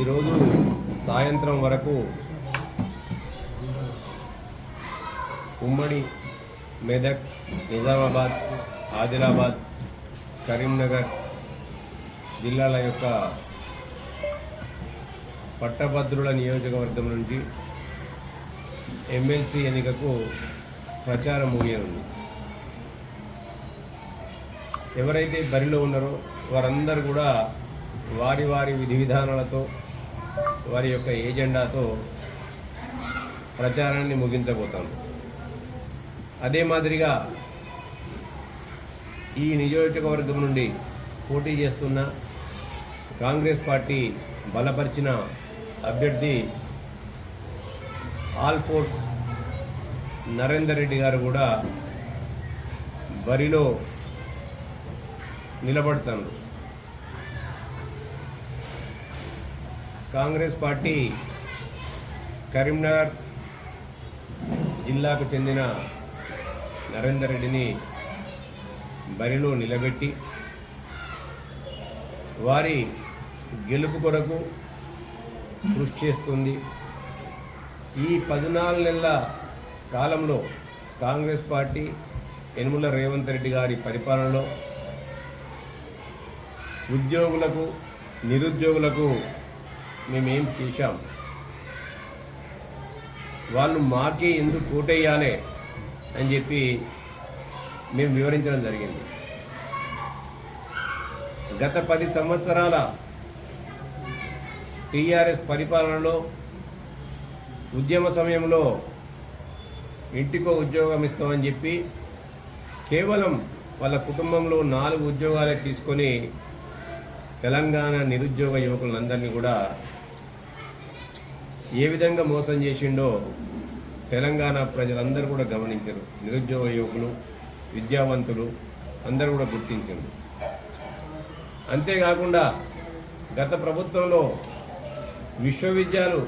ఈరోజు సాయంత్రం వరకు ఉమ్మడి మెదక్ నిజామాబాద్ ఆదిలాబాద్ కరీంనగర్ జిల్లాల యొక్క పట్టభద్రుల నియోజకవర్గం నుంచి ఎమ్మెల్సీ ఎన్నికకు ప్రచారం ముగియనుంది. ఎవరైతే బరిలో ఉన్నారో వారందరూ కూడా వారి వారి విధి విధానాలతో వారి యొక్క ఏజెండాతో ప్రచారాన్ని ముగించబోతాను అదే మాదిరిగా ఈ నియోజకవర్గం నుండి పోటీ చేస్తున్న కాంగ్రెస్ పార్టీ బలపరిచిన అభ్యర్థి ఆల్ ఫోర్స్ నరేందర్ రెడ్డి గారు కూడా బరిలో నిలబడతాను కాంగ్రెస్ పార్టీ కరీంనగర్ జిల్లాకు చెందిన నరేందర్ రెడ్డిని బరిలో నిలబెట్టి వారి గెలుపు కొరకు కృషి చేస్తుంది. ఈ పద్నాలుగు నెలల కాలంలో కాంగ్రెస్ పార్టీ యనుమల రేవంత్ రెడ్డి గారి పరిపాలనలో ఉద్యోగులకు నిరుద్యోగులకు మేమేం చేశాం? వాళ్ళు మాకే ఎందుకు ఓటేయాలి అని చెప్పి మేము వివరించడం జరిగింది. గత పది సంవత్సరాల టీఆర్ఎస్ పరిపాలనలో ఉద్యమ సమయంలో ఇంటికో ఉద్యోగం ఇస్తామని చెప్పి కేవలం వాళ్ళ కుటుంబంలో నాలుగు ఉద్యోగాలే తీసుకొని తెలంగాణ నిరుద్యోగ యువకులందరినీ కూడా ఏ విధంగా మోసం చేసిండో తెలంగాణ ప్రజలందరూ కూడా గమనించారు. నిరుద్యోగ యువకులు విద్యావంతులు అందరూ కూడా గుర్తించారు. అంతేకాకుండా గత ప్రభుత్వంలో విశ్వవిద్యాలు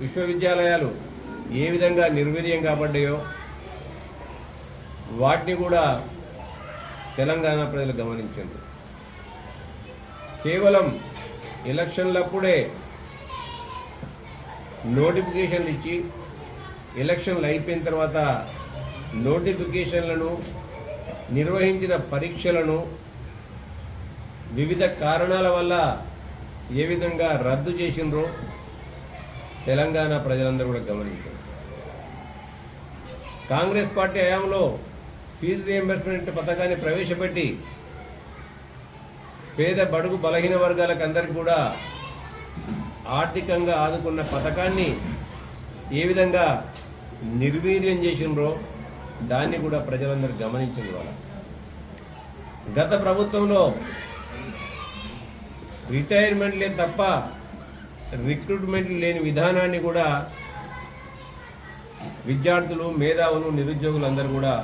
విశ్వవిద్యాలయాలు ఏ విధంగా నిర్వీర్యం కాబడ్డాయో వాటిని కూడా తెలంగాణ ప్రజలు గమనించారు. కేవలం ఎలక్షన్లప్పుడే నోటిఫికేషన్లు ఇచ్చి ఎలక్షన్లు అయిపోయిన తర్వాత నోటిఫికేషన్లను నిర్వహించిన పరీక్షలను వివిధ కారణాల వల్ల ఏ విధంగా రద్దు చేసినరో తెలంగాణ ప్రజలందరూ కూడా గమనించారు. కాంగ్రెస్ పార్టీ హయాంలో ఫీజు రియంబర్స్మెంట్ పథకాన్ని ప్రవేశపెట్టి పేద బడుగు బలహీన వర్గాలకు అందరికీ కూడా ఆర్థికంగా ఆదుకున్న పథకాన్ని ఏ విధంగా నిర్వీర్యం చేసినరో దాన్ని కూడా ప్రజలందరూ గమనించింది వాళ్ళ గత ప్రభుత్వంలో రిటైర్మెంట్లే తప్ప రిక్రూట్మెంట్ లేని విధానాన్ని కూడా విద్యార్థులు మేధావులు నిరుద్యోగులు అందరూ కూడా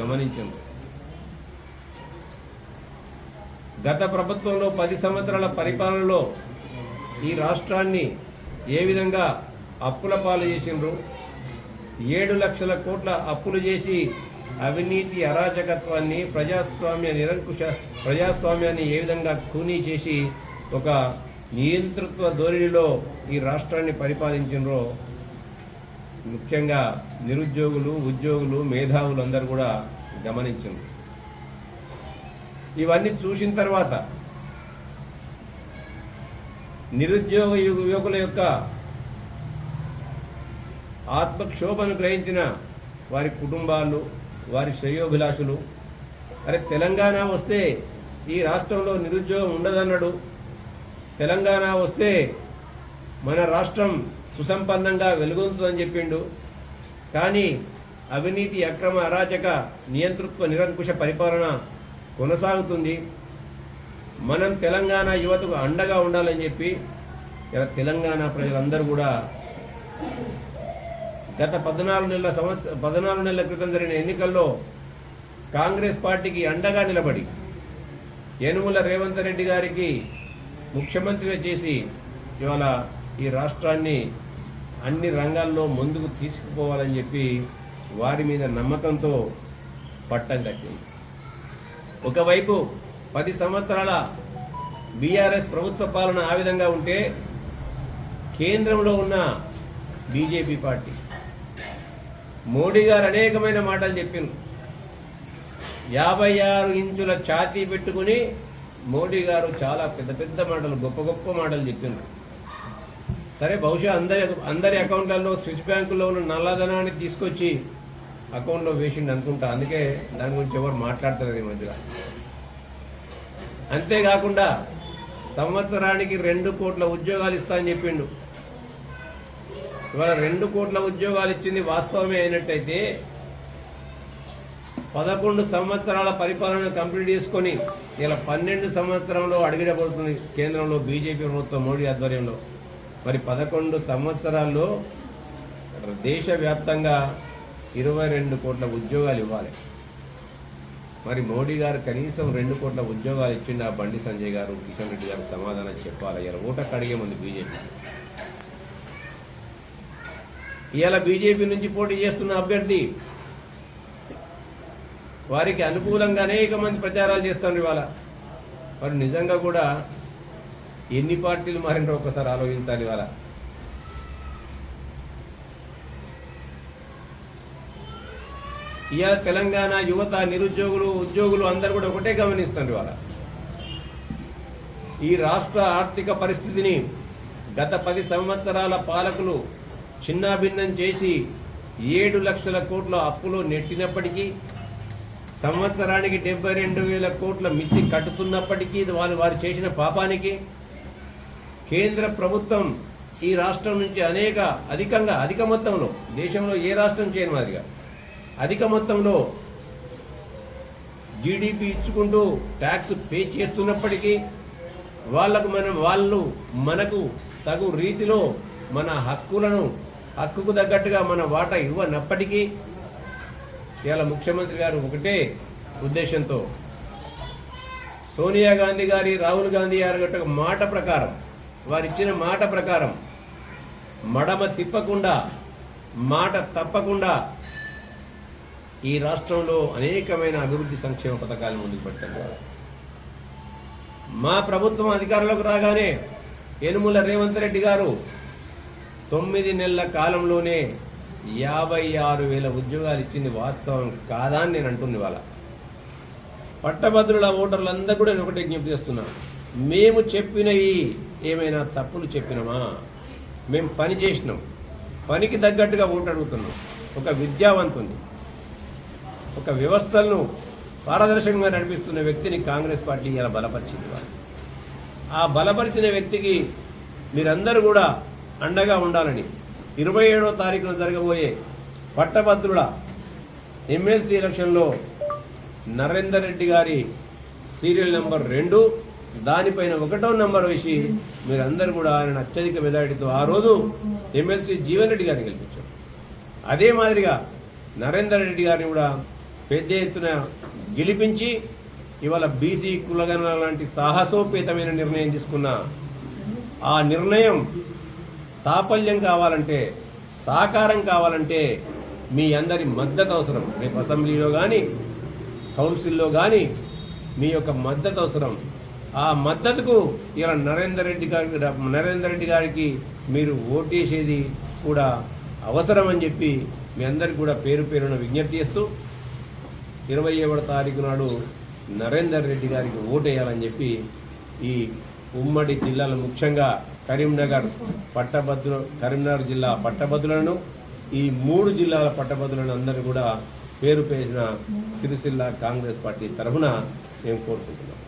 గమనించారు గత ప్రభుత్వంలో పది సంవత్సరాల పరిపాలనలో ఈ రాష్ట్రాన్ని ఏ విధంగా అప్పుల పాలు చేసిండ్రు? ఏడు లక్షల కోట్ల అప్పులు చేసి అవినీతి అరాచకత్వాన్ని ప్రజాస్వామ్య నిరంకుశ ప్రజాస్వామ్యాన్ని ఏ విధంగా కూనీ చేసి ఒక నియంతృత్వ ధోరణిలో ఈ రాష్ట్రాన్ని పరిపాలించినరో ముఖ్యంగా నిరుద్యోగులు ఉద్యోగులు మేధావులు అందరూ కూడా గమనించారు ఇవన్నీ చూసిన తర్వాత నిరుద్యోగ యువ- యువకుల యొక్క ఆత్మక్షోభను గ్రహించిన వారి కుటుంబాలు వారి శ్రేయోభిలాషులు. అరే తెలంగాణ వస్తే ఈ రాష్ట్రంలో నిరుద్యోగం ఉండదన్నాడు. తెలంగాణ వస్తే మన రాష్ట్రం సుసంపన్నంగా వెలుగొందుతుందని చెప్పిండు. కానీ అవినీతి అక్రమ అరాచక నియంతృత్వ నిరంకుశ పరిపాలన కొనసాగుతుంది. మనం తెలంగాణ యువతకు అండగా ఉండాలని చెప్పి ఇలా తెలంగాణ ప్రజలందరూ కూడా గత పద్నాలుగు నెలల సంవత్సర పద్నాలుగు నెలల క్రితం జరిగిన ఎన్నికల్లో కాంగ్రెస్ పార్టీకి అండగా నిలబడి యనుమల రేవంత్ రెడ్డి గారికి ముఖ్యమంత్రిగా చేసి ఇవాళ ఈ రాష్ట్రాన్ని అన్ని రంగాల్లో ముందుకు తీసుకుపోవాలని చెప్పి వారి మీద నమ్మకంతో పట్టం కట్టింది. ఒకవైపు పది సంవత్సరాల బీఆర్ఎస్ ప్రభుత్వ పాలన ఆ విధంగా ఉంటే కేంద్రంలో ఉన్న బీజేపీ పార్టీ. మోడీ గారు అనేకమైన మాటలు చెప్పిండ్రు యాభై ఆరు ఇంచుల ఛాతీ పెట్టుకుని మోడీ గారు చాలా పెద్ద పెద్ద మాటలు గొప్ప గొప్ప మాటలు చెప్పిండ్రు సరే బహుశా అందరి అందరి అకౌంట్లలో స్విచ్ బ్యాంకులో ఉన్న నల్లధనాన్ని తీసుకొచ్చి అకౌంట్లో వేసిండు అనుకుంటా. అందుకే దాని గురించి ఎవరు మాట్లాడతారు ఈ మధ్యలో. అంతేకాకుండా సంవత్సరానికి రెండు కోట్ల ఉద్యోగాలు ఇస్తా అని చెప్పిండు. ఇవాళ రెండు కోట్ల ఉద్యోగాలు ఇచ్చింది వాస్తవమే అయినట్టయితే పదకొండు సంవత్సరాల పరిపాలన కంప్లీట్ చేసుకొని ఇలా పన్నెండు సంవత్సరంలో అడిగిడబడుతుంది కేంద్రంలో బీజేపీ ప్రభుత్వం మోడీ ఆధ్వర్యంలో. మరి పదకొండు సంవత్సరాల్లో దేశవ్యాప్తంగా ఇరవై రెండు కోట్ల ఉద్యోగాలు ఇవ్వాలి. మరి మోడీ గారు కనీసం రెండు కోట్ల ఉద్యోగాలు ఇచ్చిండు ఆ బండి సంజయ్ గారు కిషన్ రెడ్డి గారు సమాధానం చెప్పాలి. ఇలా ఓటకు అడిగే ముందు బీజేపీ. ఇవాళ బీజేపీ నుంచి పోటీ చేస్తున్న అభ్యర్థి వారికి అనుకూలంగా అనేక మంది ప్రచారాలు చేస్తున్నారు ఇవాళ. వారు నిజంగా కూడా ఎన్ని పార్టీలు మారినో ఒకసారి ఆలోచించాలి ఇవాళ. ఇవాళ తెలంగాణ యువత నిరుద్యోగులు ఉద్యోగులు అందరూ కూడా ఒకటే గమనిస్తున్నారు ఇవాళ. ఈ రాష్ట్ర ఆర్థిక పరిస్థితిని గత పది సంవత్సరాల పాలకులు చిన్నాభిన్నం చేసి ఏడు లక్షల కోట్ల అప్పులు నెట్టినప్పటికీ సంవత్సరానికి డెబ్బై రెండు వేల కోట్ల మిత్తి కట్టుతున్నప్పటికీ వారు వారు చేసిన పాపానికి కేంద్ర ప్రభుత్వం ఈ రాష్ట్రం నుంచి అనేక అధికంగా అధిక మొత్తంలో దేశంలో ఏ రాష్ట్రం చేయని మాదిరిగా అధిక మొత్తంలో జీడిపి ఇచ్చుకుంటూ ట్యాక్స్ పే చేస్తున్నప్పటికీ వాళ్ళకు మనం వాళ్ళు మనకు తగు రీతిలో మన హక్కులను హక్కుకు తగ్గట్టుగా మన వాటా ఇవ్వనప్పటికీ ఇవాళ ముఖ్యమంత్రి గారు ఒకటే ఉద్దేశంతో సోనియా గాంధీ గారి రాహుల్ గాంధీ గారి మాట ప్రకారం వారు ఇచ్చిన మాట ప్రకారం మడమ తిప్పకుండా మాట తప్పకుండా ఈ రాష్ట్రంలో అనేకమైన అభివృద్ధి సంక్షేమ పథకాలు ముందుకు పెట్టారు. మా ప్రభుత్వం అధికారంలోకి రాగానే యనుమల రేవంత్ రెడ్డి గారు తొమ్మిది నెలల కాలంలోనే యాభై ఆరు వేల ఉద్యోగాలు ఇచ్చింది వాస్తవం కాదా అని నేను అంటుంది వాళ్ళ పట్టభద్రుల ఓటర్లందరూ కూడా నేను ఒకటే విజ్ఞప్తి చేస్తున్నాను మేము చెప్పినవి ఏమైనా తప్పులు చెప్పినామా? మేము పని చేసినాం. పనికి తగ్గట్టుగా ఓటు అడుగుతున్నాం. ఒక విద్యావంతుని. ఒక వ్యవస్థలను పారదర్శకంగా నడిపిస్తున్న వ్యక్తిని కాంగ్రెస్ పార్టీ ఇలా బలపరిచింది ఆ బలపరిచిన వ్యక్తికి మీరందరూ కూడా అండగా ఉండాలని ఇరవై ఏడో తారీఖున జరగబోయే పట్టభద్రుల ఎమ్మెల్సీ ఎలక్షన్లో నరేందర్ రెడ్డి గారి సీరియల్ నెంబర్ రెండు దానిపైన ఒకటో నెంబర్ వేసి మీరందరూ కూడా ఆయన అత్యధిక మెజారిటీతో ఆ రోజు ఎమ్మెల్సీ జీవన్ రెడ్డి గారిని గెలిపించారు. అదే మాదిరిగా నరేందర్ రెడ్డి గారిని కూడా పెద్ద ఎత్తున గెలిపించి ఇవాళ బీసీ కులగణన లాంటి సాహసోపేతమైన నిర్ణయం తీసుకున్న ఆ నిర్ణయం సాఫల్యం కావాలంటే సాకారం కావాలంటే మీ అందరి మద్దతు అవసరం. రేపు అసెంబ్లీలో కానీ కౌన్సిల్లో కానీ మీ యొక్క మద్దతు అవసరం. ఆ మద్దతుకు ఇలా నరేందర్ రెడ్డి గారికి నరేందర్ రెడ్డి గారికి మీరు ఓటేసేది కూడా అవసరం అని చెప్పి మీ అందరికి కూడా పేరు పేరున విజ్ఞప్తి చేస్తూ ఇరవై ఏడవ తారీఖు నాడు నరేందర్ రెడ్డి గారికి ఓటేయాలని చెప్పి ఈ ఉమ్మడి జిల్లాలో ముఖ్యంగా కరీంనగర్ పట్టభద్రు కరీంనగర్ జిల్లా పట్టభద్రులను ఈ మూడు జిల్లాల పట్టభద్రులను అందరూ కూడా పేరు పేసిన సిరిసిల్ల కాంగ్రెస్ పార్టీ తరఫున మేము కోరుకుంటున్నాం.